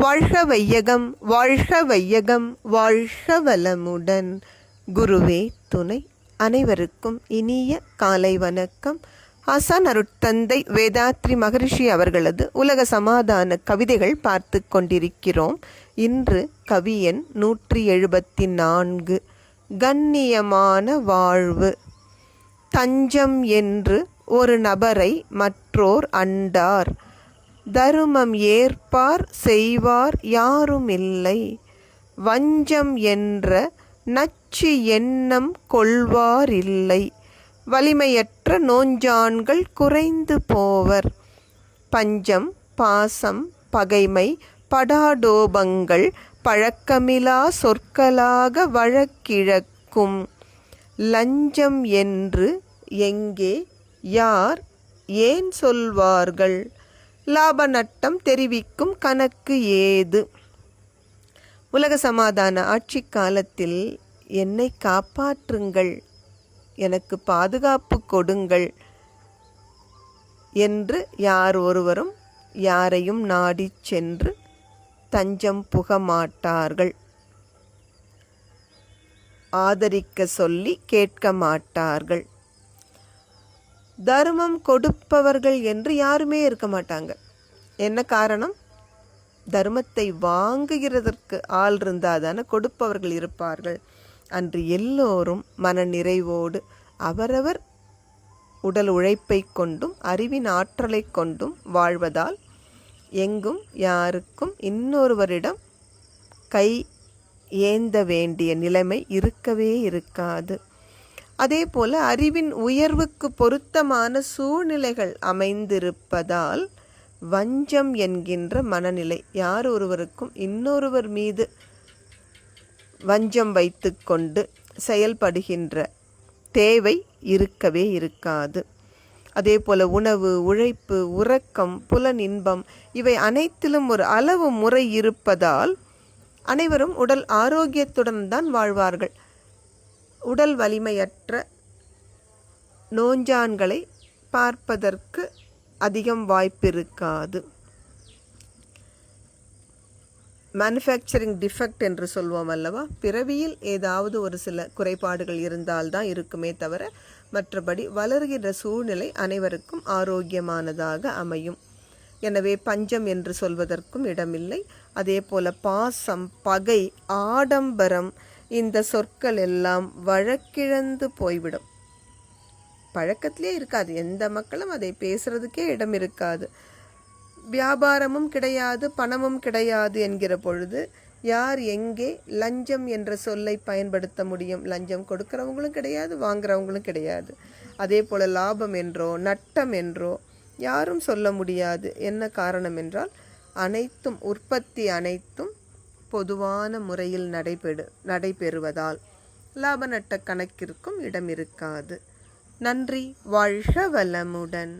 வாழ்க வையகம் வாழ்க வையகம் வாழ்க வளமுடன். குருவே துணை அனைவருக்கும் இனிய காலை வணக்கம். ஆசான் அருட்தந்தை வேதாத்ரி மகரிஷி அவர்களது உலக சமாதான கவிதைகள் பார்த்து கொண்டிருக்கிறோம். இன்று கவியன் நூற்றி எழுபத்தி நான்கு கண்ணியமான வாழ்வு. தஞ்சம் என்று ஒரு நபரை மற்றோர் அண்டார். தருமம் ஏற்பார் செய்வார் யாருமில்லை. வஞ்சம் என்ற நச்சு எண்ணம் கொள்வாரில்லை. வலிமையற்ற நோஞ்சான்கள் குறைந்து போவர். பஞ்சம் பாசம் பகைமை படாடோபங்கள் பழக்கமிலா சொற்களாக வழக்கிழக்கும். லஞ்சம் என்று எங்கே யார் ஏன் சொல்வார்கள்? லாப நட்டம் தெரிவிக்கும் கணக்கு ஏது? உலக சமாதான ஆட்சி காலத்தில் என்னை காப்பாற்றுங்கள் எனக்கு பாதுகாப்பு கொடுங்கள் என்று யார் ஒருவரும் யாரையும் நாடிச் சென்று தஞ்சம் புக மாட்டார்கள். ஆதரிக்க சொல்லி கேட்க மாட்டார்கள். தர்மம் கொடுப்பவர்கள் என்று யாருமே இருக்க மாட்டாங்க. என்ன காரணம்? தர்மத்தை வாங்குகிறதற்கு ஆள் இருந்தால் தானே கொடுப்பவர்கள் இருப்பார்கள். அன்று எல்லோரும் மன நிறைவோடு அவரவர் உடல் உழைப்பை கொண்டும் அறிவின் ஆற்றலை கொண்டும் வாழ்வதால் எங்கும் யாருக்கும் இன்னொருவரிடம் கை ஏந்த வேண்டிய நிலைமை இருக்கவே இருக்காது. அதே போல அறிவின் உயர்வுக்கு பொருத்தமான சூழ்நிலைகள் அமைந்திருப்பதால் வஞ்சம் என்கின்ற மனநிலை யார் ஒருவருக்கும் இன்னொருவர் மீது வஞ்சம் வைத்துக்கொண்டு செயல்படுகின்ற தேவை இருக்கவே இருக்காது. அதே போல உணவு உழைப்பு உறக்கம் புலன் இன்பம் இவை அனைத்திலும் ஒரு அளவு முறை இருப்பதால் அனைவரும் உடல் ஆரோக்கியத்துடன் தான் வாழ்வார்கள். உடல் வலிமையற்ற நோஞ்சான்களை பார்ப்பதற்கு அதிகம் வாய்ப்பிருக்காது. மேனுஃபேக்சரிங் டிஃபெக்ட் என்று சொல்வோம் அல்லவா? பிறவியில் ஏதாவது ஒரு சில குறைபாடுகள் இருந்தால்தான் இருக்குமே தவிர மற்றபடி வளர்கின்ற சூழ்நிலை அனைவருக்கும் ஆரோக்கியமானதாக அமையும். எனவே பஞ்சம் என்று சொல்வதற்கும் இடமில்லை. அதே போல பாசம் பகை ஆடம்பரம் இந்த சொற்கள் எல்லாம் வழக்கிழந்து போய்விடும். பழக்கத்திலே இருக்காது. எந்த மக்களும் அதை பேசுறதுக்கே இடம் இருக்காது. வியாபாரமும் கிடையாது பணமும் கிடையாது என்கிற பொழுது யார் எங்கே லஞ்சம் என்ற சொல்லை பயன்படுத்த முடியும்? லஞ்சம் கொடுக்குறவங்களும் கிடையாது வாங்குறவங்களும் கிடையாது. அதே போல் லாபம் என்றோ நட்டம் என்றோ யாரும் சொல்ல முடியாது. என்ன காரணம் என்றால் அனைத்தும் உற்பத்தி அனைத்தும் பொதுவான முறையில் நடைபெடு நடைபெறுவதால் லாப நட்ட கணக்கிற்கும் இடம் இருக்காது நன்றி வாழ்க வளமுடன்.